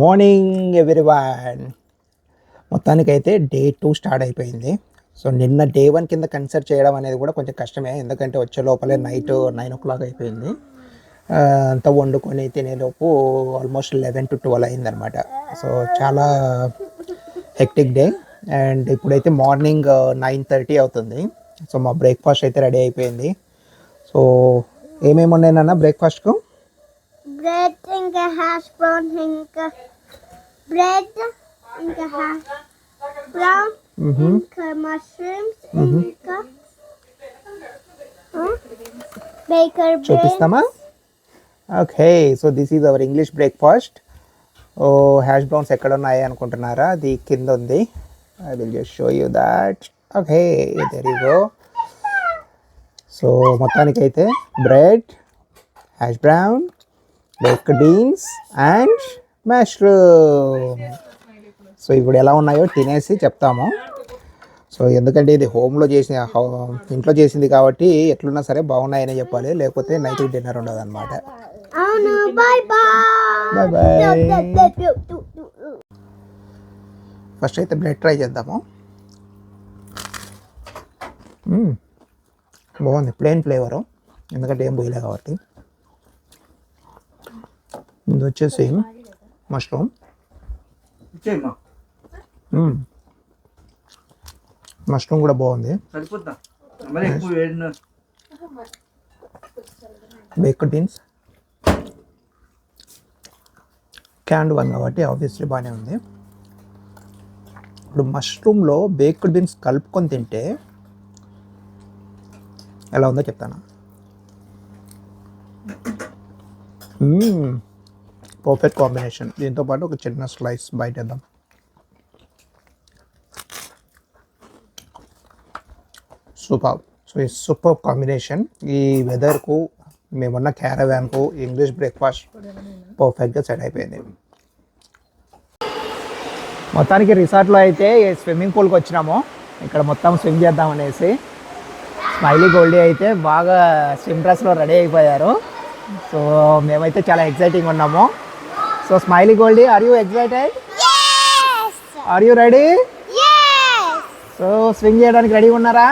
Morning everyone మొత్తానికైతే day two start అయిపోయింది. So నిన్న డే వన్ కింద కన్సిడర్ చేయడం అనేది కూడా కొంచెం కష్టమే. ఎందుకంటే వచ్చే లోపలే నైట్ నైన్ ఓ క్లాక్ అయిపోయింది అంతా వండుకొని తినేలోపు ఆల్మోస్ట్ లెవెన్ టు ట్వెల్వ్ అయిందనమాట సో చాలా హెక్టిక్ డే అండ్ ఇప్పుడైతే మార్నింగ్ నైన్ థర్టీ అవుతుంది. సో మా బ్రేక్ఫాస్ట్ అయితే రెడీ అయిపోయింది. సో ఏమేమి ఉన్నాయన్నా బ్రేక్ఫాస్ట్కు Bread ఇంకా hash brown ఇంకా bread ఇంకా hash brown ఇంకా mushrooms ఇంకా baker bread చూపిస్తామా okay so this is our English breakfast oh hash browns ఎక్కడ ఉన్నాయి అనుకుంటున్నారా? అది కింద ఉంది. I will just show you that okay go so మొత్తానికైతే bread hash brown baked beans and mushroom so ఇప్పుడు ఎలా ఉన్నాయో తినేసి చెప్తాము. సో ఎందుకంటే ఇది హోమ్లో చేసిన ఇంట్లో చేసింది కాబట్టి ఎట్లున్నా సరే బాగున్నాయని చెప్పాలి. లేకపోతే నైట్ డిన్నర్ ఉండదు అనమాట ఫస్ట్ అయితే బ్రెడ్ ట్రై చేద్దాము. మ్మ్. బాగుంది. ప్లెయిన్ ఫ్లేవరు ఎందుకంటే ఏం పోయలే కాబట్టి. ఇది వచ్చేసి మష్రూమ్. మష్రూమ్ కూడా బాగుంది. బేక్డ్ బీన్స్ క్యాండ్ వన్ కాబట్టి ఆబ్వియస్లీ బాగానే ఉంది. ఇప్పుడు మష్రూమ్లో బేక్డ్ బీన్స్ కలుపుకొని తింటే ఎలా ఉందో చెప్తాను? Perfect combination. దీంతో పాటు ఒక చిన్న స్లైస్ బయట వేద్దాం సూపర్. సో ఈ సూపర్ కాంబినేషన్ ఈ వెదర్కు మేమున్న క్యారవాన్కు ఇంగ్లీష్ బ్రేక్ఫాస్ట్ పర్ఫెక్ట్గా సెట్ అయిపోయింది. మొత్తానికి రిసార్ట్లో అయితే స్విమ్మింగ్ పూల్కి వచ్చినాము. ఇక్కడ మొత్తం స్విమ్ చేద్దాం అనేసి. స్మైలీ గోల్డీ అయితే బాగా స్విమ్ డ్రెస్లో రెడీ అయిపోయారు. సో మేమైతే చాలా ఎక్సైటింగ్ ఉన్నాము. So Smiley Goldie are you excited yes! Are you ready yes! So swim చేయడానికి రెడీ ఉన్నారా?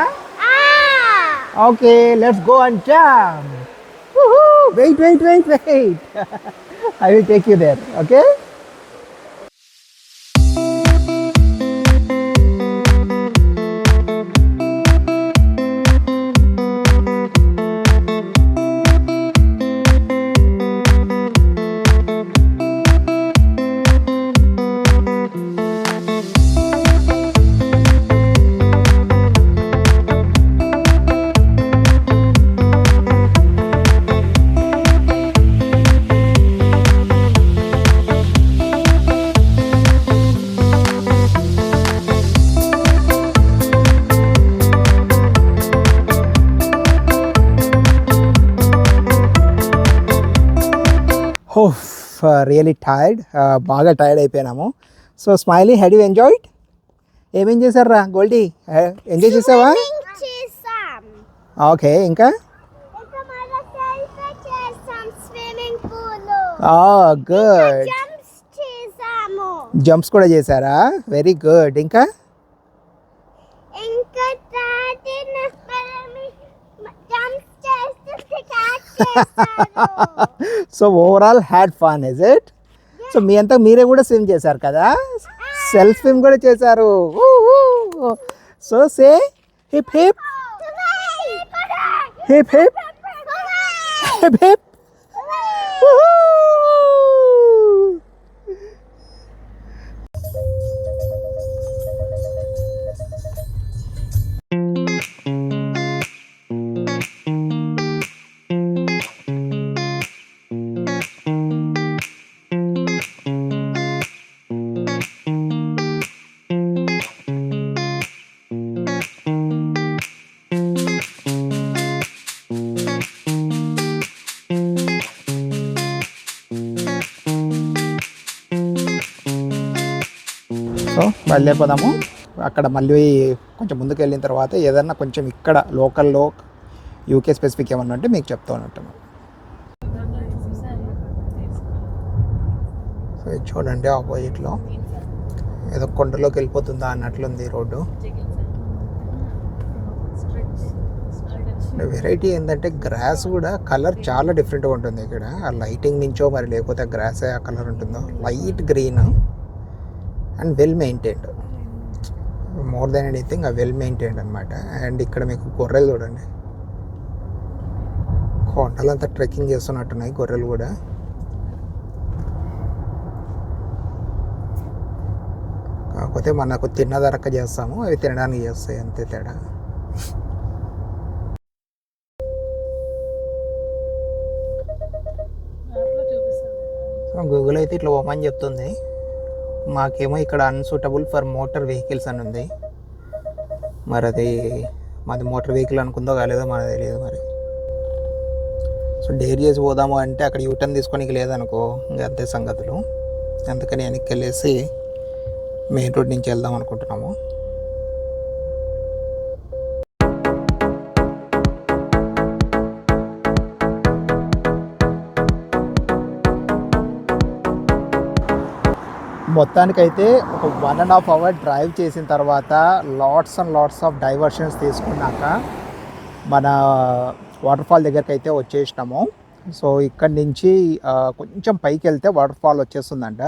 ah okay let's go and jump wait wait wait wait I will take you there okay హోఫ్ really tired బాగా tired అయిపోయినాము. So Smiley had you enjoyed ఏమేం చేశారా Goldie enjoy చేసావా? చేసాం okay ఇంకా good చేసాము. Jumps కూడా చేశారా? వెరీ గుడ్ ఇంకా ఇంకా తాటిన జంప్స్ చేస్తే క్యాచ్ చేస్తారు so overall had fun is it so మీ అంతా మీరే కూడా స్విమ్ చేశారు కదా? సెల్ఫ్ స్విమ్ కూడా చేశారు. So say hip hip hip hip hip hip వెళ్ళిపోదాము. అక్కడ మళ్ళీ కొంచెం ముందుకు వెళ్ళిన తర్వాత ఏదన్నా కొంచెం ఇక్కడ లోకల్లో యూకే స్పెసిఫిక్ ఏమన్నా ఉంటే మీకు చెప్తా ఉన్నట్టు. సో ఇది చూడండి ఆపోజిట్లో ఏదో కొండలోకి వెళ్ళిపోతుందా అన్నట్లుంది రోడ్డు. వెరైటీ ఏంటంటే గ్రాస్ కూడా కలర్ చాలా డిఫరెంట్గా ఉంటుంది ఇక్కడ. ఆ లైటింగ్ నుంచో మరి లేకపోతే గ్రాసే గ్రాస్ ఆ కలర్ ఉంటుందో. Light green and well maintained. More than anything ఆ వెల్ మెయింటైన్డ్ అనమాట అండ్ ఇక్కడ మీకు గొర్రెలు చూడండి. కొండలంతా ట్రెక్కింగ్ చేస్తున్నట్టున్నాయి గొర్రెలు కూడా. కాకపోతే మనకు తిన్నదరక చేస్తాము అవి తినడానికి చేస్తాయి అంతే తేడా. గూగుల్ అయితే ఇట్లా ఓమని చెప్తుంది. మాకేమో ఇక్కడ అన్సూటబుల్ ఫర్ మోటార్ వెహికల్స్ అని ఉంది. మరి అది మాది మోటార్ వెహికల్ అనుకుందో కాలేదో మనకు తెలియదు మరి. సో డేర్ చేసి పోదాము అంటే అక్కడ యూటర్న్ తీసుకోనికి లేదనుకో ఇంకా అంతే సంగతులు. అందుకని వెనక్కి వెళ్ళేసి మెయిన్ రోడ్ నుంచి వెళ్దాం అనుకుంటున్నాము. మొత్తానికైతే ఒక one and half hour drive చేసిన తర్వాత lots and lots of diversions తీసుకున్నాక మన వాటర్ ఫాల్ దగ్గరికి అయితే వచ్చేసినాము. సో ఇక్కడి నుంచి కొంచెం పైకి వెళ్తే వాటర్ ఫాల్ వచ్చేస్తుందంట.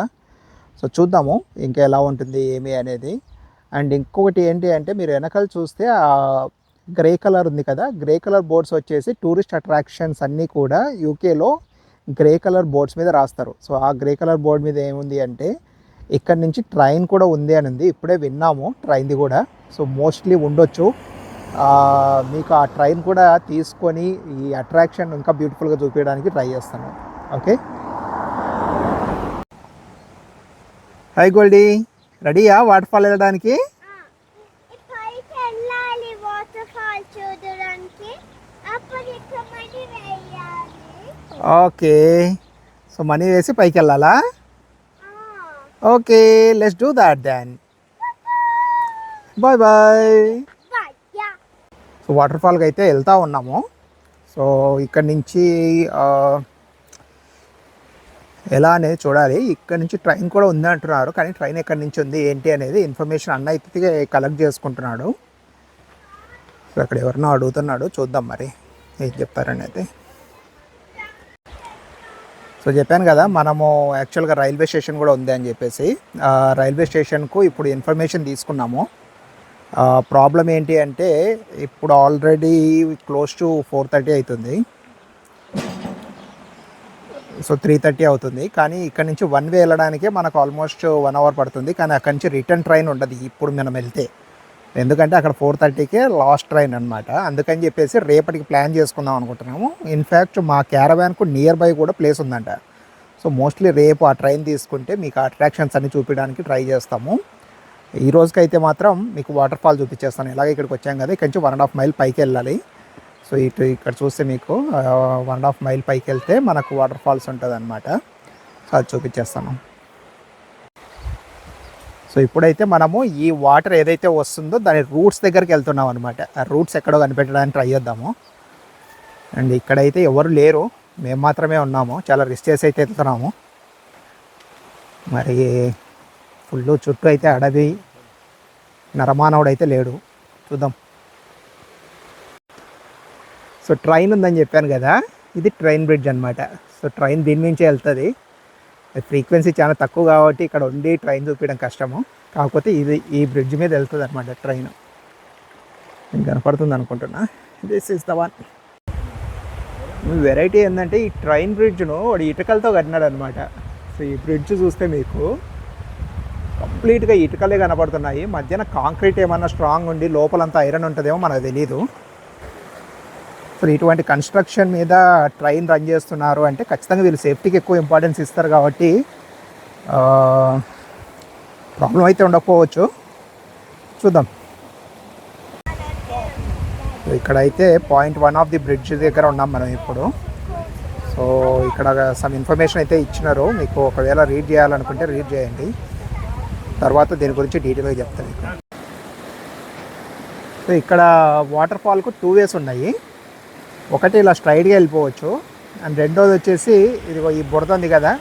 సో చూద్దాము ఇంకా ఎలా ఉంటుంది ఏమి అనేది. అండ్ ఇంకొకటి ఏంటి అంటే మీరు వెనకాల చూస్తే గ్రే కలర్ ఉంది కదా గ్రే కలర్ బోర్డ్స్ వచ్చేసి టూరిస్ట్ అట్రాక్షన్స్ అన్నీ కూడా యూకేలో గ్రే కలర్ బోర్డ్స్ మీద రాస్తారు. సో ఆ గ్రే కలర్ బోర్డ్ మీద ఏముంది అంటే ఇక్కడ నుంచి ట్రైన్ కూడా ఉంది అని ఉంది. ఇప్పుడే విన్నాము ట్రైన్ది కూడా. సో మోస్ట్లీ ఉండొచ్చు. మీకు ఆ ట్రైన్ కూడా తీసుకొని ఈ అట్రాక్షన్ ఇంకా బ్యూటిఫుల్గా చూపించడానికి ట్రై చేస్తాను. ఓకే? హాయ్ గోల్డీ రెడీయా వాటర్ ఫాల్ వెళ్ళడానికి ఓకే. సో మనీ వేసి పైకి వెళ్ళాలా? Okay let's do that then bye bye so water ఫాల్కి అయితే వెళ్తా ఉన్నాము. సో ఇక్కడ నుంచి ఎలా అనేది చూడాలి. ఇక్కడ నుంచి ట్రైన్ కూడా ఉంది అంటున్నారు. కానీ ట్రైన్ ఎక్కడి నుంచి ఉంది ఏంటి అనేది ఇన్ఫర్మేషన్ అన్న అయితే కలెక్ట్ చేసుకుంటున్నాడు. సో అక్కడ ఎవరినో అడుగుతున్నాడు. చూద్దాం మరి ఏం చెప్తారని అయితే సో చెప్పాను కదా మనము యాక్చువల్గా రైల్వే స్టేషన్ కూడా ఉంది అని చెప్పేసి రైల్వే స్టేషన్కు ఇప్పుడు ఇన్ఫర్మేషన్ తీసుకున్నాము. ప్రాబ్లం ఏంటి అంటే ఇప్పుడు already close to four thirty అవుతుంది. సో త్రీ థర్టీ అవుతుంది. కానీ ఇక్కడ నుంచి వన్ వే వెళ్ళడానికే మనకు ఆల్మోస్ట్ వన్ అవర్ పడుతుంది. కానీ అక్కడి నుంచి రిటర్న్ ట్రైన్ ఉండదు. ఇప్పుడు మనం వెళ్తే ఎందుకంటే అక్కడ ఫోర్ థర్టీకే లాస్ట్ ట్రైన్ అనమాట అందుకని చెప్పేసి రేపటికి ప్లాన్ చేసుకుందాం అనుకుంటున్నాము. ఇన్ఫ్యాక్ట్ మా క్యారవాన్కు నియర్ బై కూడా ప్లేస్ ఉందంట. సో మోస్ట్లీ రేపు ఆ ట్రైన్ తీసుకుంటే మీకు అట్రాక్షన్స్ అన్ని చూపించడానికి ట్రై చేస్తాము. ఈ రోజుకైతే మాత్రం మీకు వాటర్ ఫాల్ చూపించేస్తాను. ఇలాగే ఇక్కడికి వచ్చాం కదా ఇక్కడి నుంచి వన్ అండ్ హాఫ్ మైల్ పైకి వెళ్ళాలి. సో ఇటు ఇక్కడ చూస్తే మీకు వన్ అండ్ హాఫ్ మైల్ పైకి వెళ్తే మనకు వాటర్ ఫాల్స్ ఉంటుంది అనమాట సో అది చూపించేస్తాను. సో ఇప్పుడైతే మనము ఈ వాటర్ ఏదైతే వస్తుందో దాని రూట్స్ దగ్గరికి వెళ్తున్నాం అనమాట ఆ రూట్స్ ఎక్కడో కనిపెట్టడానికి ట్రై చేద్దాము. అండ్ ఇక్కడైతే ఎవరు లేరు. మేము మాత్రమే ఉన్నాము. చాలా రిస్క్ చేసి అయితే వెళ్తున్నాము. మరి ఫుల్ చుట్టూ అయితే అడవి నరమానవుడు అయితే లేడు. చూద్దాం. సో ట్రైన్ ఉందని చెప్పాను కదా. ఇది ట్రైన్ బ్రిడ్జ్ అనమాట సో ట్రైన్ దీని నుంచే వెళ్తుంది. ఫ్రీక్వెన్సీ చాలా తక్కువ కాబట్టి ఇక్కడ ఉండి ట్రైన్ చూపించడం కష్టము. కాకపోతే ఇది ఈ బ్రిడ్జ్ మీద వెళ్తుంది అనమాట ట్రైన్. నేను కనపడుతుంది అనుకుంటున్నా. This is the one variety ఏంటంటే ఈ ట్రైన్ బ్రిడ్జ్ను వాడు ఇటుకలతో కట్టినాడు అనమాట సో ఈ బ్రిడ్జ్ చూస్తే మీకు కంప్లీట్గా ఇటుకలే కనపడుతున్నాయి. మధ్యన కాంక్రీట్ ఏమన్నా స్ట్రాంగ్ ఉండి లోపలంతా ఐరన్ ఉంటుందేమో మనకు తెలియదు సో ఇటువంటి కన్స్ట్రక్షన్ మీద ట్రైన్ రన్ చేస్తున్నారు అంటే ఖచ్చితంగా వీళ్ళు సేఫ్టీకి ఎక్కువ ఇంపార్టెన్స్ ఇస్తారు కాబట్టి ప్రాబ్లం అయితే ఉండకపోవచ్చు. చూద్దాం. ఇక్కడైతే point one of the bridge దగ్గర ఉన్నాం మనం ఇప్పుడు. సో ఇక్కడ సమ్ ఇన్ఫర్మేషన్ అయితే ఇచ్చినారు. మీకు ఒకవేళ రీడ్ చేయాలనుకుంటే రీడ్ చేయండి. తర్వాత దీని గురించి డీటెయిల్గా చెప్తాను ఇక్కడ సో ఇక్కడ వాటర్ ఫాల్కు టూ వేస్ ఉన్నాయి. ఒకటి ఇలా స్ట్రైట్గా వెళ్ళిపోవచ్చు. అండ్ రెండోది వచ్చేసి ఇదిగో ఈ బురద ఉంది కదా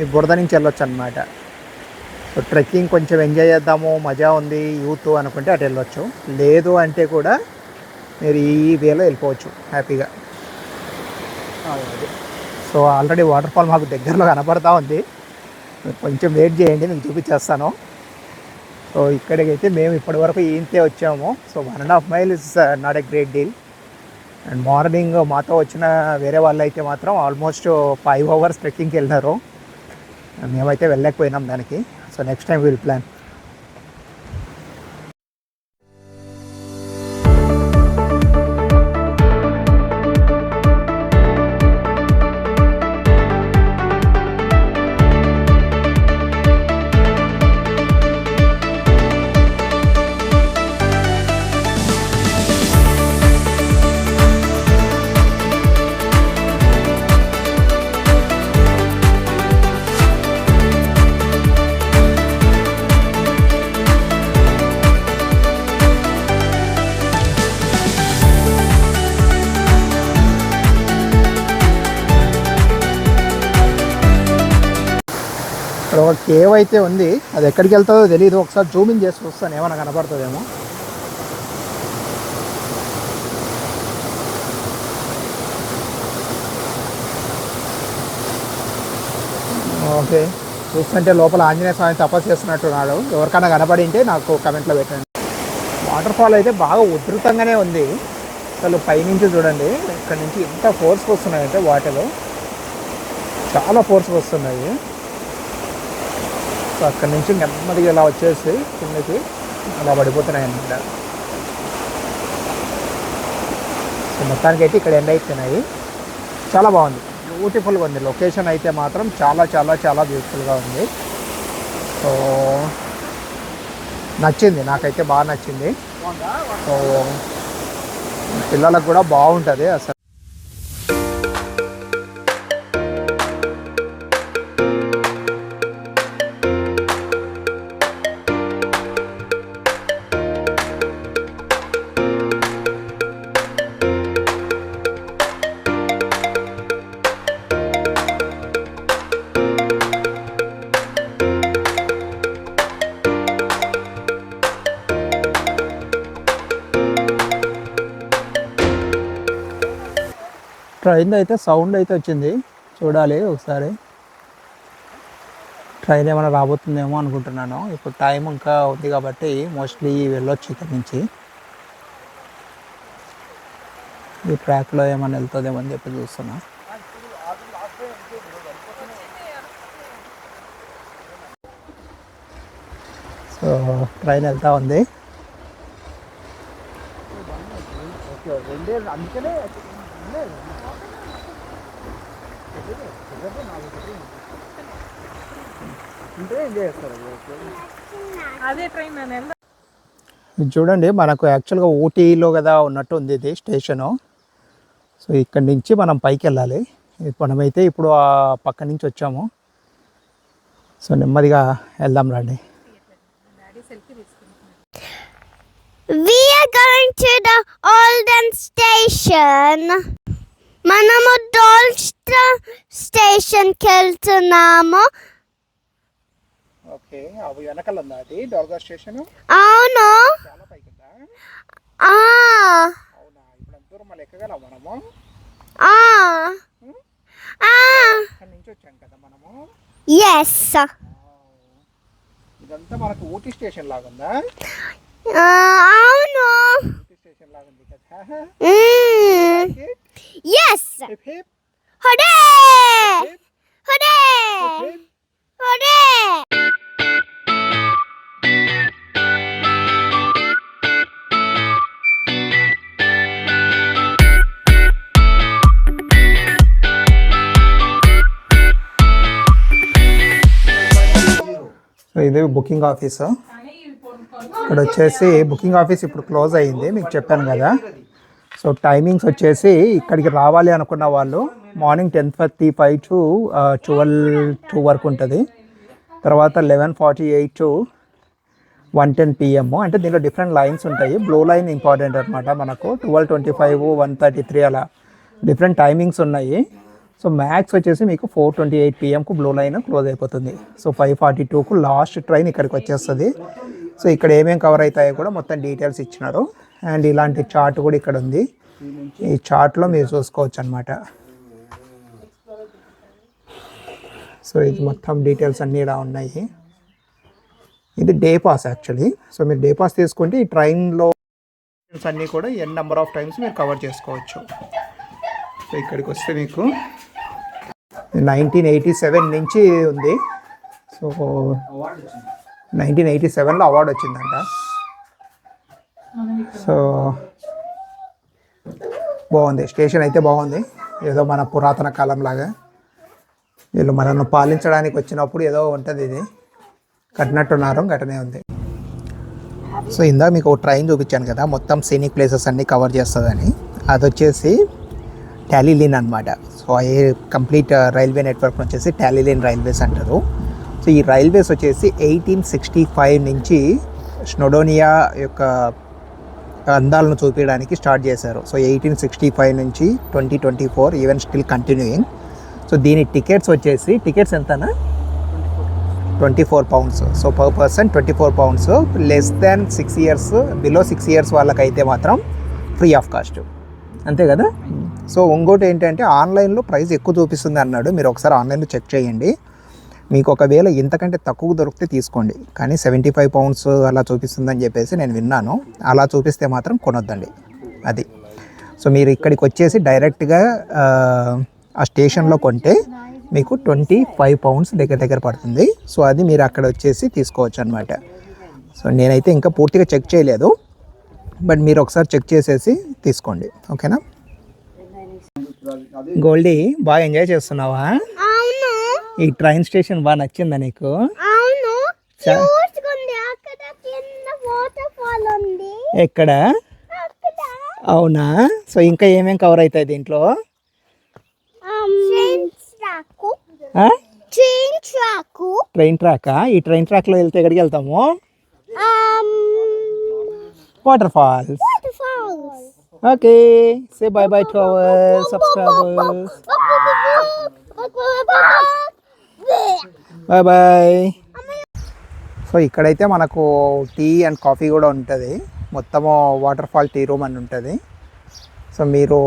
ఈ బురద నుంచి వెళ్ళొచ్చు అనమాట సో ట్రెక్కింగ్ కొంచెం ఎంజాయ్ చేద్దాము మజా ఉంది యూత్ అనుకుంటే అటు వెళ్ళొచ్చు. లేదు అంటే కూడా మీరు ఈ వేలో వెళ్ళిపోవచ్చు హ్యాపీగా. సో ఆల్రెడీ వాటర్ ఫాల్ మాకు దగ్గరలో కనపడతా ఉంది. కొంచెం వెయిట్ చేయండి మీకు చూపించేస్తాను. సో ఇక్కడికైతే మేము ఇప్పటివరకు ఈంతే వచ్చాము. So one and half mile is not a great deal and morning uh, మాతో వచ్చిన వేరే వాళ్ళు అయితే మాత్రం ఆల్మోస్ట్ ఫైవ్ అవర్స్ ట్రెక్కింగ్కి వెళ్ళినారు మేమైతే వెళ్ళలేకపోయినాం దానికి. So next time will plan cave అయితే ఉంది అది ఎక్కడికి వెళ్తుందో తెలియదు ఒకసారి జూమింగ్ చేసి చూస్తాను ఏమైనా కనపడుతుందేమో. ఓకే. చూస్తుంటే లోపల ఆంజనేయ స్వామి తపస్సు చేస్తున్నట్టున్నాడు. ఎవరికైనా కనపడి ఉంటే నాకు కమెంట్లో పెట్టండి. వాటర్ ఫాల్ అయితే బాగా ఉధృతంగానే ఉంది. అసలు పైనుంచి చూడండి ఇక్కడ నుంచి ఎంత ఫోర్స్ వస్తున్నాయంటే వాటర్లో చాలా ఫోర్స్ వస్తున్నాయి. సో అక్కడి నుంచి నెమ్మదిగా ఇలా వచ్చేసి కిందకి అలా పడిపోతున్నాయి అన్నమాట. సో మొత్తానికి అయితే ఇక్కడ ఎండ్ అయిపోయినాయి. చాలా బాగుంది. బ్యూటిఫుల్గా ఉంది. లొకేషన్ అయితే మాత్రం చాలా చాలా చాలా బ్యూటిఫుల్గా ఉంది. సో నచ్చింది. నాకైతే బాగా నచ్చింది. సో పిల్లలకు కూడా బాగుంటుంది అసలు. ట్రైన్ అయితే సౌండ్ అయితే వచ్చింది. చూడాలి ఒకసారి. ట్రైన్ ఏమైనా రాబోతుందేమో అనుకుంటున్నాను. ఇప్పుడు టైం ఇంకా ఉంది కాబట్టి మోస్ట్లీ వెళ్ళొచ్చు ఇక్కడ నుంచి. ఈ ట్రాక్లో ఏమైనా వెళ్తుందేమో అని చెప్పి చూస్తున్నా. సో ట్రైన్ వెళ్తా ఉంది. అందుకనే ఇది చూడండి మనకు యాక్చువల్గా ఊటీలో కదా ఉన్నట్టు ఉంది ఇది స్టేషను. సో ఇక్కడి నుంచి మనం పైకి వెళ్ళాలి. మనమైతే ఇప్పుడు ఆ పక్క నుంచి వచ్చాము. సో నెమ్మదిగా వెళ్దాం రండి. We are going to the Olden Station. మనము డోల్స్ట్రా స్టేషన్కి వెళ్తున్నాము ఓకే అవి వెనకాల ఉందా అది? డోర్గా స్టేషన్ అవును. చాలా పైకి ఉందా ఆ, అవునా? ఇప్పుడు ఎంత దూరం మళ్ళీ ఎక్కగలం మనము? ఆ, ఆ. అక్కడి నుంచి వచ్చాం కదా మనము? ఎస్ ఇదంతా మనకు ఊటీ స్టేషన్ లాగా ఉందా అవును. ఊటీ స్టేషన్ లాగా ఉంది కదా yes hip hip hooray hooray hip hooray so ఇది బుకింగ్ ఆఫీస్ ఇక్కడ వచ్చేసి బుకింగ్ ఆఫీస్ ఇప్పుడు క్లోజ్ అయ్యింది మీకు చెప్పాను కదా. సో టైమింగ్స్ వచ్చేసి ఇక్కడికి రావాలి అనుకున్న వాళ్ళు morning ten thirty five to twelve two వరకు ఉంటుంది. తర్వాత eleven forty eight to one ten PM. అంటే దీంట్లో డిఫరెంట్ లైన్స్ ఉంటాయి. బ్లూ లైన్ ఇంపార్టెంట్ అనమాట మనకు. Twelve twenty five one thirty three అలా డిఫరెంట్ టైమింగ్స్ ఉన్నాయి. సో మ్యాక్స్ వచ్చేసి మీకు ఫోర్ ట్వంటీ ఎయిట్ పిఎంకు బ్లూ లైన్ క్లోజ్ అయిపోతుంది. సో ఫైవ్ ఫార్టీ టూకు లాస్ట్ ట్రైన్ ఇక్కడికి వచ్చేస్తుంది. సో ఇక్కడ ఏమేమి కవర్ అవుతాయో కూడా మొత్తం డీటెయిల్స్ ఇచ్చినారు. అండ్ ఇలాంటి చార్ట్ కూడా ఇక్కడ ఉంది. ఈ చార్ట్లో మీరు చూసుకోవచ్చు అనమాట సో ఇది మొత్తం డీటెయిల్స్ అన్నీ ఇలా ఉన్నాయి. ఇది డే పాస్ యాక్చువల్లీ సో మీరు డే పాస్ తీసుకుంటే ఈ ట్రైన్లో అన్నీ కూడా ఎన్ నెంబర్ ఆఫ్ టైమ్స్ మీరు కవర్ చేసుకోవచ్చు. సో ఇక్కడికి వస్తే మీకు నైన్టీన్ ఎయిటీ సెవెన్ నుంచి ఉంది. సో నైన్టీన్ ఎయిటీ సెవెన్లో అవార్డు వచ్చిందంట. సో బాగుంది. స్టేషన్ అయితే బాగుంది. ఏదో మన పురాతన కాలం లాగా వీళ్ళు మనల్ని పాలించడానికి వచ్చినప్పుడు ఏదో ఉంటుంది ఇది. కట్టినట్టున్నారు ఘటనే ఉంది. సో ఇందాక మీకు ఒక ట్రైన్ చూపించాను కదా మొత్తం సీనిక్ ప్లేసెస్ అన్నీ కవర్ చేస్తుందని. అది వచ్చేసి టాలీలిన్ అనమాట so a complete railway network వచ్చేసి టాలీలిన్ రైల్వేస్ అంటారు. సో ఈ రైల్వేస్ వచ్చేసి ఎయిటీన్ సిక్స్టీ ఫైవ్ నుంచి స్నోడోనియా యొక్క అందాలను చూపించడానికి స్టార్ట్ చేశారు. సో ఎయిటీన్ సిక్స్టీ ఫైవ్ నుంచి twenty twenty four even still continuing. So దీని టికెట్స్ వచ్చేసి టికెట్స్ ఎంతనా? Twenty four pounds. So per person twenty four pounds. Less than six years below six years వాళ్ళకైతే మాత్రం ఫ్రీ ఆఫ్ కాస్ట్. అంతే కదా? So ఇంకోటి ఏంటంటే ఆన్లైన్లో ప్రైస్ ఎక్కువ చూపిస్తుంది అన్నాడు. మీరు ఒకసారి ఆన్లైన్లో చెక్ చేయండి. మీకు ఒకవేళ ఇంతకంటే తక్కువ దొరికితే తీసుకోండి. కానీ సెవెంటీ ఫైవ్ పౌండ్స్ అలా చూపిస్తుందని చెప్పేసి నేను విన్నాను. అలా చూపిస్తే మాత్రం కొనొద్దండి. అది. సో మీరు ఇక్కడికి వచ్చేసి డైరెక్ట్గా ఆ, స్టేషన్లో కొంటే మీకు ట్వంటీ ఫైవ్ పౌండ్స్ దగ్గర దగ్గర పడుతుంది. సో అది మీరు అక్కడ వచ్చేసి తీసుకోవచ్చు అనమాట సో నేనైతే ఇంకా పూర్తిగా చెక్ చేయలేదు. బట్ మీరు ఒకసారి చెక్ చేసేసి తీసుకోండి. ఓకేనా? గోల్డీ బాగా ఎంజాయ్ చేస్తున్నావా? ఈ ట్రైన్ స్టేషన్ బాగా నచ్చిందా నీకు అవును చా- క్యూట్ ఉంది అక్కడ కింద వాటర్ ఫాల్ ఉంది ఎక్కడ అక్కడ అవునా సో ఇంకా ఏమేం కవర్ అవుతాయి దీంట్లో train track? Train track train ట్రాకా ఈ ట్రైన్ ట్రాక్లో వెళ్తే ఎక్కడికి వెళ్తాము um waterfalls waterfalls okay say bye bye to our subscribers bye bye so ఇక్కడైతే మనకు టీ అండ్ కాఫీ కూడా ఉంటుంది. మొత్తము వాటర్ ఫాల్ టీ రూమ్ అని ఉంటుంది. సో మీరు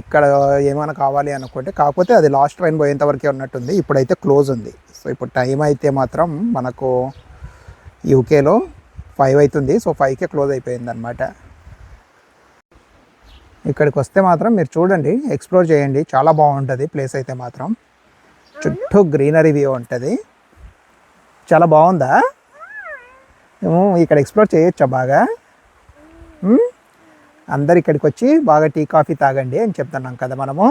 ఇక్కడ ఏమైనా కావాలి అనుకుంటే కాకపోతే అది లాస్ట్ ట్రైన్ పోయేంత వరకే ఉన్నట్టుంది. ఇప్పుడైతే క్లోజ్ ఉంది. సో ఇప్పుడు టైం అయితే మాత్రం మనకు యూకేలో ఫైవ్ అవుతుంది. సో ఫైవ్కే క్లోజ్ అయిపోయింది అనమాట ఇక్కడికి వస్తే మాత్రం మీరు చూడండి ఎక్స్ప్లోర్ చేయండి. చాలా బాగుంటుంది ప్లేస్ అయితే మాత్రం. చుట్టూ గ్రీనరీ వ్యూ ఉంటుంది. చాలా బాగుందా? మేము ఇక్కడ ఎక్స్ప్లోర్ చేయొచ్చా బాగా? అందరు ఇక్కడికి వచ్చి బాగా టీ కాఫీ తాగండి అని చెప్తున్నాం కదా మనము.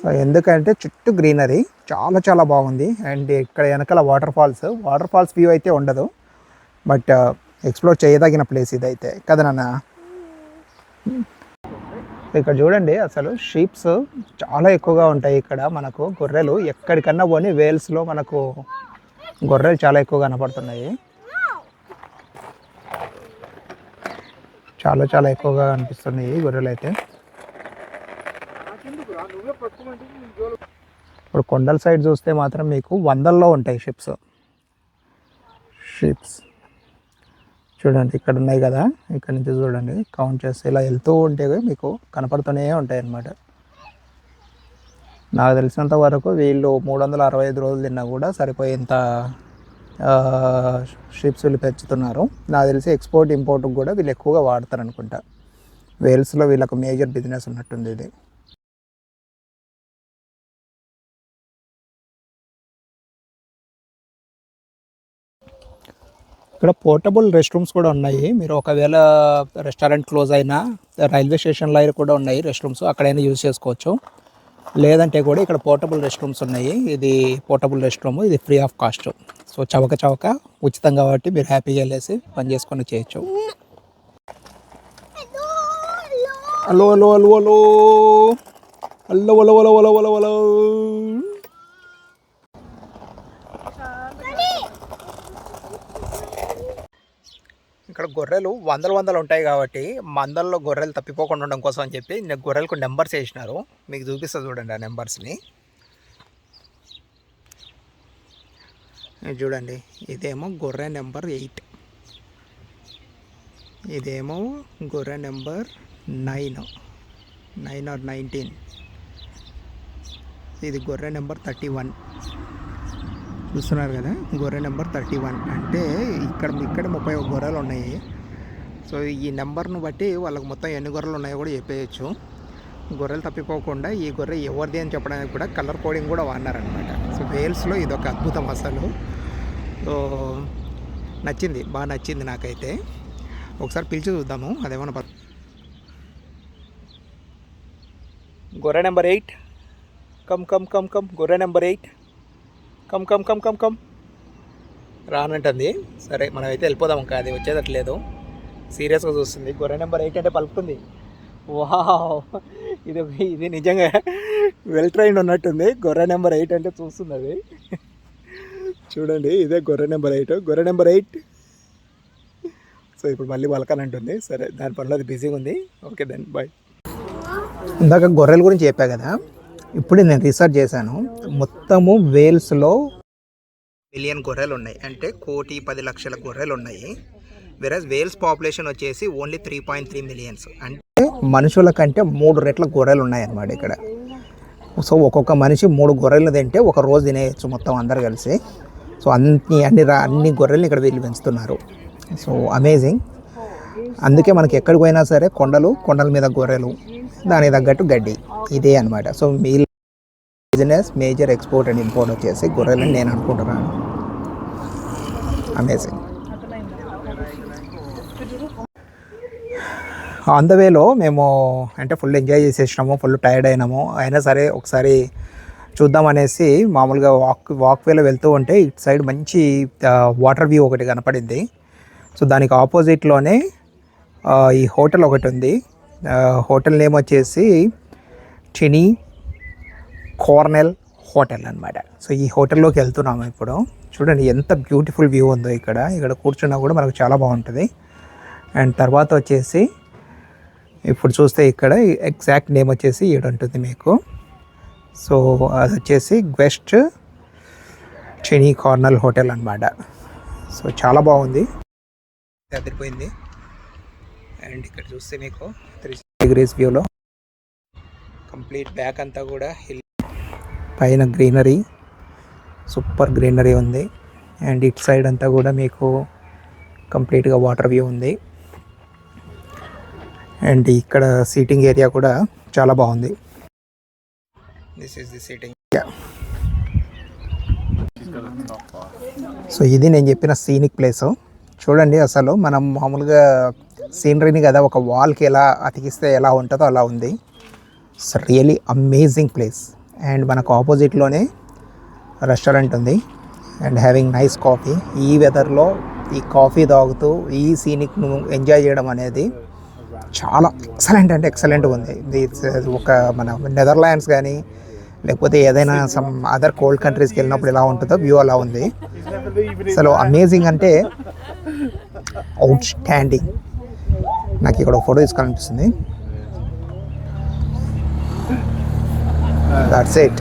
సో ఎందుకంటే చుట్టూ గ్రీనరీ చాలా చాలా బాగుంది. అండ్ ఇక్కడ వెనకాల waterfalls waterfalls view అయితే ఉండదు. బట్ ఎక్స్ప్లోర్ చేయదగిన ప్లేస్ ఇదైతే. కదా నాన్న? ఇక్కడ చూడండి అసలు షీప్స్ చాలా ఎక్కువగా ఉంటాయి ఇక్కడ. మనకు గొర్రెలు ఎక్కడికన్నా పోని వేల్స్లో మనకు గొర్రెలు చాలా ఎక్కువ కనపడుతున్నాయి. చాలా చాలా ఎక్కువగా కనిపిస్తున్నాయి గొర్రెలు అయితే. ఇప్పుడు కొండల సైడ్ చూస్తే మాత్రం మీకు వందల్లో ఉంటాయి షిప్స్ షిప్స్ చూడండి ఇక్కడ ఉన్నాయి కదా. ఇక్కడ నుంచి చూడండి కౌంట్ చేస్తే ఇలా వెళ్తూ ఉంటే మీకు కనపడుతూనే ఉంటాయి అన్నమాట నాకు తెలిసినంత వరకు వీళ్ళు మూడు వందల అరవై ఐదు రోజులు తిన్నా కూడా సరిపోయేంత షిప్స్ వీళ్ళు పెంచుతున్నారు. నాకు తెలిసి ఎక్స్పోర్ట్ ఇంపోర్ట్కి కూడా వీళ్ళు ఎక్కువగా వాడతారు అనుకుంటా వేల్స్లో వీళ్ళకు మేజర్ బిజినెస్ ఉన్నట్టుంది ఇది. ఇక్కడ పోర్టబుల్ రెస్ట్ రూమ్స్ కూడా ఉన్నాయి. మీరు ఒకవేళ రెస్టారెంట్ క్లోజ్ అయినా రైల్వే స్టేషన్లో అయినా కూడా ఉన్నాయి రెస్ట్ రూమ్స్ అక్కడైనా యూజ్ చేసుకోవచ్చు. లేదంటే కూడా ఇక్కడ పోర్టబుల్ రెస్ట్ రూమ్స్ ఉన్నాయి. ఇది పోర్టబుల్ రెస్ట్ రూమ్ ఇది ఫ్రీ ఆఫ్ కాస్ట్. సో చవక చవక ఉచితం కాబట్టి మీరు హ్యాపీగా వెళ్ళేసి పని చేసుకొని చేయొచ్చు. Hello hello hello. Hello hello hello hello hello hello. ఇక్కడ గొర్రెలు వందలు వందలు ఉంటాయి కాబట్టి మందల్లో గొర్రెలు తప్పిపోకుండా ఉండడం కోసం అని చెప్పి నేను గొర్రెలకు నెంబర్స్ వేసినారు. మీకు చూపిస్తా చూడండి ఆ నెంబర్స్ని. చూడండి ఇదేమో గొర్రె నెంబర్ ఎయిట్. ఇదేమో గొర్రె number nine. Nine or nineteen. ఇది గొర్రె నెంబర్ థర్టీ వన్. చూస్తున్నారు కదా? గొర్రె నెంబర్ థర్టీ వన్. అంటే ఇక్కడ ఇక్కడ ముప్పై ఒక గొర్రెలు ఉన్నాయి. సో ఈ నెంబర్ను బట్టి వాళ్ళకి మొత్తం ఎన్ని గొర్రెలు ఉన్నాయో కూడా చెప్పేయచ్చు. గొర్రెలు తప్పిపోకుండా ఈ గొర్రె ఎవరిది అని చెప్పడానికి కూడా కలర్ కోడింగ్ కూడా వాడినారనమాట సో వేల్స్లో ఇది ఒక అద్భుతం అసలు. సో నచ్చింది. బాగా నచ్చింది నాకైతే. ఒకసారి పిలిచి చూద్దాము. అదేమన్నా పర్ గొర్రె number eight. Come come come come. గొర్రె number eight. Come come come come come. రానంటుంది సరే మనం అయితే వెళ్ళిపోదాం ఇంకా. అది వచ్చేటట్లేదు. సీరియస్గా చూస్తుంది. గొర్రె నెంబర్ ఎయిట్ అంటే పలుకుతుంది. వావ్. ఇది ఇది నిజంగా వెల్ ట్రైన్ ఉన్నట్టుంది. గొర్రె నెంబర్ ఎయిట్ అంటే చూస్తుంది అది. చూడండి ఇదే గొర్రె నెంబర్ ఎయిట్. గొర్రె నెంబర్ ఎయిట్. సో ఇప్పుడు మళ్ళీ పలకాలంటుంది సరే దాని పనిలో అది బిజీగా ఉంది. ఓకే దెన్ బాయ్ ఇందాక గొర్రెల గురించి చెప్పా కదా. ఇప్పుడే నేను రీసెర్చ్ చేశాను. మొత్తము వేల్స్లో మిలియన్ గొర్రెలు ఉన్నాయి. అంటే కోటి పది లక్షల గొర్రెలు ఉన్నాయి. వెరస్ వేల్స్ పాపులేషన్ వచ్చేసి only three point three millions. అంటే మనుషుల కంటే మూడు రెట్ల గొర్రెలు ఉన్నాయన్నమాట ఇక్కడ. సో ఒక్కొక్క మనిషి మూడు గొర్రెలు తింటే ఒక రోజు తినేయచ్చు మొత్తం అందరు కలిసి. సో అన్ని అన్ని అన్ని గొర్రెల్ని ఇక్కడ వీళ్ళు పెంచుతున్నారు. So amazing. అందుకే మనకి ఎక్కడికి పోయినా సరే కొండలు కొండల మీద గొర్రెలు. దానికి తగ్గట్టు గడ్డి. ఇదే అనమాట so me business major export and import వచ్చేసి గొర్రెలని నేను అనుకుంటున్నాను. అమేజింగ్ ఆన్ ద వేలో మేము అంటే ఫుల్ ఎంజాయ్ చేసేసినాము ఫుల్ టైర్డ్ అయినాము. అయినా సరే ఒకసారి చూద్దాం అనేసి మామూలుగా వాక్ వాక్ వేలో వెళ్తూ ఉంటే ఇటు సైడ్ మంచి వాటర్ వ్యూ ఒకటి కనపడింది. సో దానికి ఆపోజిట్లోనే ఈ హోటల్ ఒకటి ఉంది. హోటల్ నేమ్ వచ్చేసి చినీ కార్నెల్ హోటల్ అన్నమాట. సో ఈ హోటల్లోకి వెళ్తున్నాము ఇప్పుడు. చూడండి ఎంత బ్యూటిఫుల్ వ్యూ ఉందో ఇక్కడ. ఇక్కడ కూర్చున్నా కూడా మనకు చాలా బాగుంటుంది. అండ్ తర్వాత వచ్చేసి ఇప్పుడు చూస్తే ఇక్కడ ఎగ్జాక్ట్ నేమ్ వచ్చేసి ఈడ ఉంటుంది మీకు. సో అది వచ్చేసి గెస్ట్ చెనీ కార్నల్ హోటల్ అనమాట సో చాలా బాగుంది. అదిరిపోయింది. అండ్ ఇక్కడ చూస్తే మీకు డిగ్రీస్ వ్యూలో కంప్లీట్ బ్యాక్ అంతా కూడా హిల్ పైన గ్రీనరీ సూపర్ గ్రీనరీ ఉంది. అండ్ ఇట్ సైడ్ అంతా కూడా మీకు కంప్లీట్గా వాటర్ వ్యూ ఉంది. అండ్ ఇక్కడ సీటింగ్ ఏరియా కూడా చాలా బాగుంది. This is the seating so ఇది నేను చెప్పిన సీనిక్ ప్లేస్ చూడండి అసలు మనం మామూలుగా సీనరీని కదా ఒక వాల్కి ఎలా అతికిస్తే ఎలా ఉంటుందో అలా ఉంది. It's really amazing place and మనకు ఆపోజిట్లోనే రెస్టారెంట్ ఉంది. అండ్ హ్యావింగ్ నైస్ కాఫీ ఈ వెదర్లో ఈ కాఫీ తాగుతూ ఈ సీనిక్ను ఎంజాయ్ చేయడం అనేది చాలా ఎక్సలెంట్ అంటే ఎక్సలెంట్ ఉంది. ఇది ఒక మన నెదర్లాండ్స్ కానీ లేకపోతే ఏదైనా సమ్ అదర్ కోల్డ్ కంట్రీస్కి వెళ్ళినప్పుడు ఎలా ఉంటుందో వ్యూ అలా ఉంది. అసలు అమేజింగ్ అంటే అవుట్ స్టాండింగ్ నాకు ఇక్కడ ఫోటో తీసుకోవాలనిపిస్తుంది. That's it